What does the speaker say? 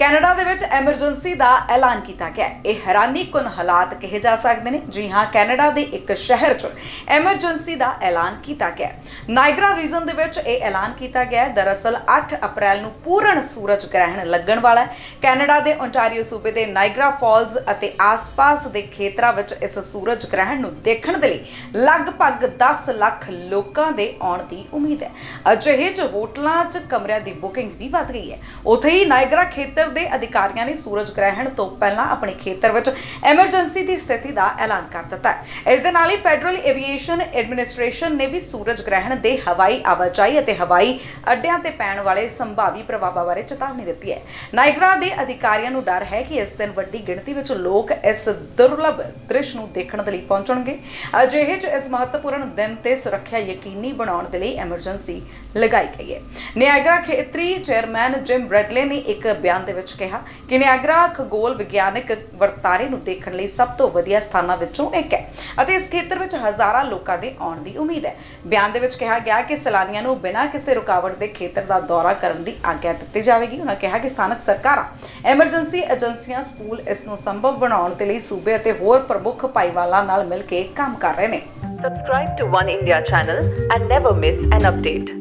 Canada ਦੇ ਵਿੱਚ emergency ਦਾ ਐਲਾਨ ਕੀਤਾ ਗਿਆ ਹੈ। ਇਹ ਹੈਰਾਨੀਕੁਨ ਹਾਲਾਤ ਕਹੇ ਜਾ ਸਕਦੇ ਨੇ। ਜੀ ਹਾਂ, ਕੈਨੇਡਾ ਦੇ ਇੱਕ ਸ਼ਹਿਰ 'ਚ ਐਮਰਜੈਂਸੀ ਦਾ ਐਲਾਨ ਕੀਤਾ ਗਿਆ ਨਾਇਗਰਾ ਰੀਜਨ ਦੇ ਵਿੱਚ ਇਹ ਐਲਾਨ ਕੀਤਾ ਗਿਆ ਹੈ। ਦਰਅਸਲ 8 ਅਪ੍ਰੈਲ ਨੂੰ ਪੂਰਨ ਸੂਰਜ ਗ੍ਰਹਿਣ ਲੱਗਣ ਵਾਲਾ ਹੈ। ਕੈਨੇਡਾ ਦੇ ਓਨਟਾਰੀਓ ਸੂਬੇ ਦੇ ਨਾਇਗਰਾ ਫਾਲਜ਼ ਅਤੇ ਆਸ-ਪਾਸ ਦੇ ਖੇਤਰਾਂ ਵਿੱਚ ਇਸ ਸੂਰਜ ਗ੍ਰਹਿਣ ਨੂੰ ਦੇਖਣ ਦੇ ਲਈ ਲਗਭਗ 10 ਲੱਖ ਲੋਕਾਂ ਦੇ ਆਉਣ ਦੀ ਉਮੀਦ ਹੈ। ਅਜਿਹੇ 'ਚ ਹੋਟਲਾਂ 'ਚ ਕਮਰਿਆਂ ਦੀ ਬੁਕਿੰਗ ਵੀ ਵੱਧ ਗਈ ਹੈ। ਉੱਥੇ ਹੀ ਨਾਇਗਰਾ ਖੇਤਰ ਦੇ ਅਧਿਕਾਰੀਆਂ ਨੇ ਸੂਰਜ ਗ੍ਰਹਿਣ ਤੋਂ ਪਹਿਲਾਂ ਆਪਣੇ ਖੇਤਰ ਵਿੱਚ ਐਮਰਜੈਂਸੀ ਦੀ ਸਥਿਤੀ ਦਾ ਐਲਾਨ ਕਰ ਦਿੱਤਾ ਹੈ। ਇਸ ਦੇ ਨਾਲ ਹੀ ਫੈਡਰਲ ਐਵੀਏਸ਼ਨ ਐਡਮਿਨਿਸਟ੍ਰੇਸ਼ਨ ਨੇ ਵੀ ਸੂਰਜ ਗ੍ਰਹਿਣ ਦੇ ਹਵਾਈ ਆਵਾਜਾਈ ਅਤੇ ਹਵਾਈ ਅੱਡਿਆਂ ਤੇ ਪੈਣ ਵਾਲੇ ਸੰਭਾਵੀ ਪ੍ਰਭਾਵਾਂ ਬਾਰੇ ਚੇਤਾਵਨੀ ਦਿੱਤੀ ਹੈ। ਨਾਇਗਰਾ ਦੇ ਅਧਿਕਾਰੀਆਂ ਨੂੰ ਡਰ ਹੈ ਕਿ ਇਸ ਦਿਨ ਵੱਡੀ ਗਿਣਤੀ ਵਿੱਚ ਲੋਕ ਇਸ ਦੁਰਲਭ ਦ੍ਰਿਸ਼ ਨੂੰ ਦੇਖਣ ਦੇ ਲਈ ਪਹੁੰਚਣਗੇ। ਅਜਿਹੇ 'ਚ ਇਸ ਮਹੱਤਵਪੂਰਨ ਦਿਨ ਤੇ ਸੁਰੱਖਿਆ ਯਕੀਨੀ ਬਣਾਉਣ ਦੇ ਲਈ ਐਮਰਜੈਂਸੀ ਲਗਾਈ ਗਈ ਹੈ। ਨਾਇਗਰਾ ਖੇਤਰੀ ਚੇਅਰਮੈਨ ਜਿਮ ਬ੍ਰੈਡਲੇ ਨੇ ਇੱਕ ਬਿਆਨ ਦੇ ਵਿੱਚ ਕਿਹਾ ਕਿ ਨਿਆਗਰਾ ਖਗੋਲ ਵਿਗਿਆਨਕ ਵਰਤਾਰੇ ਨੂੰ ਦੇਖਣ ਲਈ ਸਭ ਤੋਂ ਵਧੀਆ ਸਥਾਨਾਂ ਵਿੱਚੋਂ ਇੱਕ ਹੈ ਅਤੇ ਇਸ ਖੇਤਰ ਵਿੱਚ ਹਜ਼ਾਰਾਂ ਲੋਕਾਂ ਦੇ ਆਉਣ ਦੀ ਉਮੀਦ ਹੈ। ਬਿਆਨ ਦੇ ਵਿੱਚ ਕਿਹਾ ਗਿਆ ਕਿ ਸੈਲਾਨੀਆਂ ਨੂੰ ਬਿਨਾਂ ਕਿਸੇ ਰੁਕਾਵਟ ਦੇ ਖੇਤਰ ਦਾ ਦੌਰਾ ਕਰਨ ਦੀ ਆਗਿਆ ਦਿੱਤੀ ਜਾਵੇਗੀ। ਉਹਨਾਂ ਕਿਹਾ ਕਿ ਸਥਾਨਕ ਸਰਕਾਰਾਂ ਐਮਰਜੈਂਸੀ ਏਜੰਸੀਆਂ, ਸਕੂਲ ਇਸ ਨੂੰ ਸੰਭਵ ਬਣਾਉਣ ਦੇ ਲਈ ਸੂਬੇ ਅਤੇ ਹੋਰ ਪ੍ਰਮੁੱਖ ਭਾਈਵਾਲਾਂ ਨਾਲ ਮਿਲ ਕੇ ਕੰਮ ਕਰ ਰਹੇ ਨੇ। Subscribe to One India channel and never miss an update.